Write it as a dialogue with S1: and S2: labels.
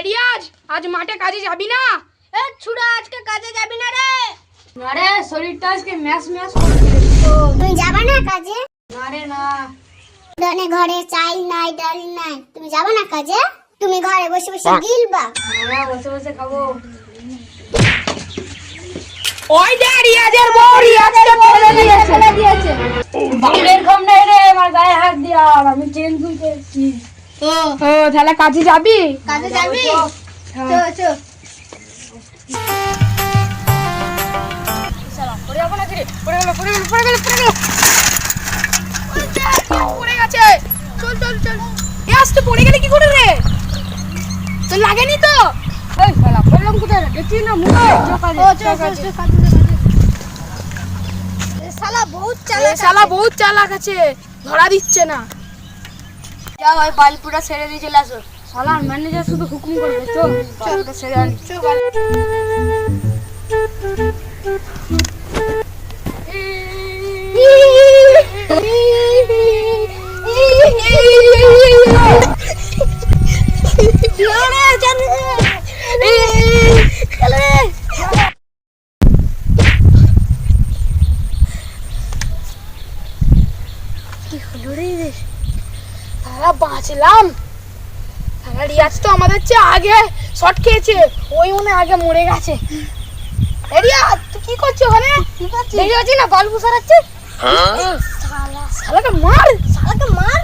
S1: Areas আজ মাঠে কাজে যাবি না?
S2: এ ছুড়া আজকে কাজে যাবি না রে।
S1: আরে শরীরটা আজকে ম্যাচ করছে
S2: তুমি যাবে না কাজে?
S1: না রে না।
S2: ধনে ঘরে চাল নাই ডাল নাই। তুমি যাবে না কাজে? তুমি ঘরে বসে বসে গিলবা।
S1: আমরা বসে বসে খাব। ওই দে রিয়াজের বউ রিয়াজকে ফেলে দিয়েছে। ফেলে দিয়েছে। বাপের নাই রে আমার গায়ে হাত দিয়া আমি চেন এসেছি।
S2: ও।
S1: ও তাহলে কাজে যাবি?
S2: কাজে যাবি?
S1: হ্যাঁ। পড়ে যাব নাকি রে? পড়ে গেল পড়ে গেল পড়ে গেল পড়ে গেল। ওই দেখ, পড়ে গেছে। চল চল চল। এ আজ তো পড়ে গেলে কি করে রে? তোর লাগেনি তো? এই শালা পড়লাম কোথায় রে? না মুখে।
S2: শালা বহুত চালাক
S1: শালা বহুত চালাক আছে। ধরা দিচ্ছে না।
S2: যাও ওই বালপুরা ছেড়ে দিয়ে চলে আসো।
S1: শালার ম্যানেজার শুধু হুকুম করবে চল। চল ওটা আনি কি হলো রে তারা বাঁচলাম। তারা রিয়াজ তো আমাদের চেয়ে আগে শট খেয়েছে। ওই মনে আগে মরে গেছে। রিয়াজ তুই কি করছিস ওখানে? দেখতে পাচ্ছিস না? বাল্বু সারাচ্ছে শালা শালাকে মার।
S2: শালাকে মার?